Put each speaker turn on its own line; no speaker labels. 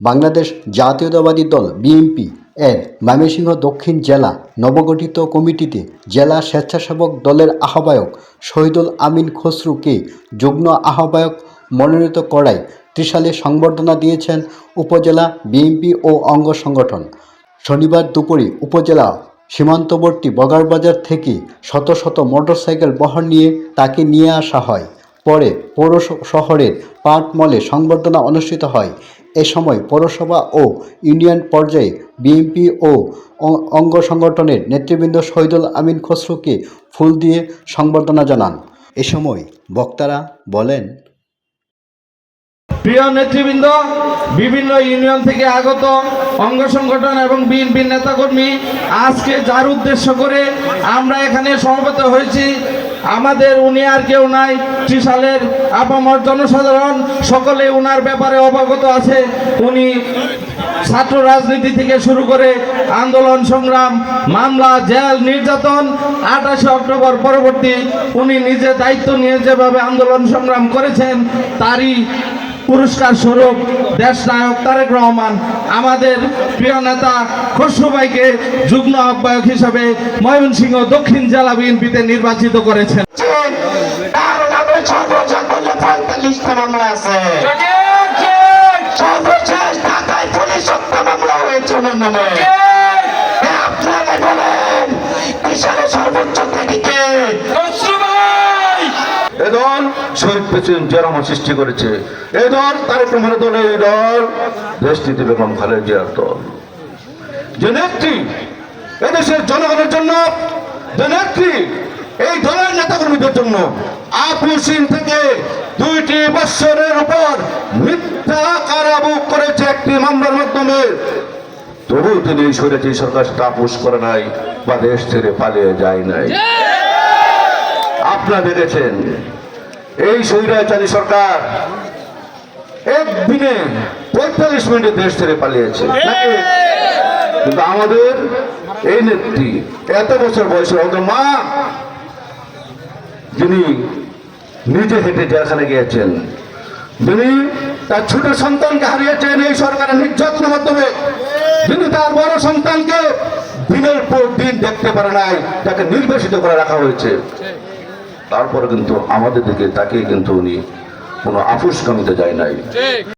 বাংলাদেশ জাতীয়তাবাদী দল বিএনপি এর ময়মনসিংহ দক্ষিণ জেলা নবগঠিত কমিটিতে জেলা স্বেচ্ছাসেবক দলের আহ্বায়ক শহীদুল আমিন খসরুকে যুগ্ম আহ্বায়ক মনোনীত করায় ত্রিশালে সংবর্ধনা দিয়েছেন উপজেলা বিএনপি ও অঙ্গ সংগঠন। শনিবার দুপুরে উপজেলা সীমান্তবর্তী বগারবাজার থেকে শত শত মোটরসাইকেল বহর নিয়ে তাকে নিয়ে আসা হয়। পরে পৌর শহরের পার্ক মলে সংবর্ধনা অনুষ্ঠিত হয়। এ সময় পৌরসভা ও ইউনিয়ন পর্যায়ে বিএনপি ও অঙ্গ সংগঠনের নেতৃবৃন্দ শহীদুল আমিন খসরুকে ফুল দিয়ে সংবর্ধনা জানান। এ সময় বক্তারা বলেন,
প্রিয় নেতৃবৃন্দ, বিভিন্ন ইউনিয়ন থেকে আগত অঙ্গ সংগঠন এবং বিএনপির নেতাকর্মী আজকে যার উদ্দেশ্য করে আমরা এখানে সমবেত হয়েছি আমাদের উনি আর কেউ নাই, ত্রিশালের আপামর জনসাধারণ, সকলে উনার ব্যাপারে অবগত আছে। উনি ছাত্র রাজনীতি থেকে শুরু করে আন্দোলন সংগ্রাম, মামলা, জেল, নির্যাতন, আঠাশে অক্টোবর পরবর্তী উনি নিজে দায়িত্ব নিয়ে যেভাবে আন্দোলন সংগ্রাম করেছেন, তারই পুরস্কার স্বরূপ দেশ নায়ক তারেক রহমান, আমাদের প্রিয় নেতা খসরু ভাইকে যুগ্ম আহ্বায়ক হিসাবে ময়মনসিংহ দক্ষিণ জেলা বিএনপিতে নির্বাচিত করেছেন।
তার নামে সর্বোচ্চ মূল্য পঁয়তাল্লিশটা মামলা আছে সর্বশেষ ঢাকায় পুলিশ হত্যা মামলা হয়েছে ওনার নামে এ আপনারা বলেন বিশালে সর্বোচ্চ থেকে
এ শহীদ প্রেসিডেন্ট জিয়া সৃষ্টি করেছে। এই দল তারেক রহমানের দল এই দল দেশটিতে বেগম খালেদা জিয়ার দল। যে নেত্রী এদেশের জনগণের জন্য, যে নেত্রী এই দলের নেতাকর্মীদের জন্য আপুসিন থেকে দুইটি বৎসরের উপর মিথ্যা কারাবুক করেছে একটি মামলার মাধ্যমে। তবু তিনি এই সরকার আপোষ করে নাই বা দেশ ছেড়ে পালিয়ে যায় নাই। আপনারা দেখেছেন। এই স্বৈরাচারী সরকার একদিনে পঁয়তাল্লিশ মিনিটে দেশ ছেড়ে পালিয়েছে। কিন্তু আমাদের এই নেত্রী এত বছর বয়সে আমাদের মা যিনি নিজে হেঁটে জেলখানে গিয়েছেন যিনি তার ছোট সন্তানকে হারিয়েছেন এই সরকারের নির্যাতনের মাধ্যমে যিনি তার বড় সন্তানকে দিনের পর দিন দেখতে পারে নাই তাকে নির্বাসিত করে রাখা হয়েছে। তারপরে কিন্তু আমাদের দিকে তাকে কিন্তু উনি কোনো আফুস কামিতে যায় নাই।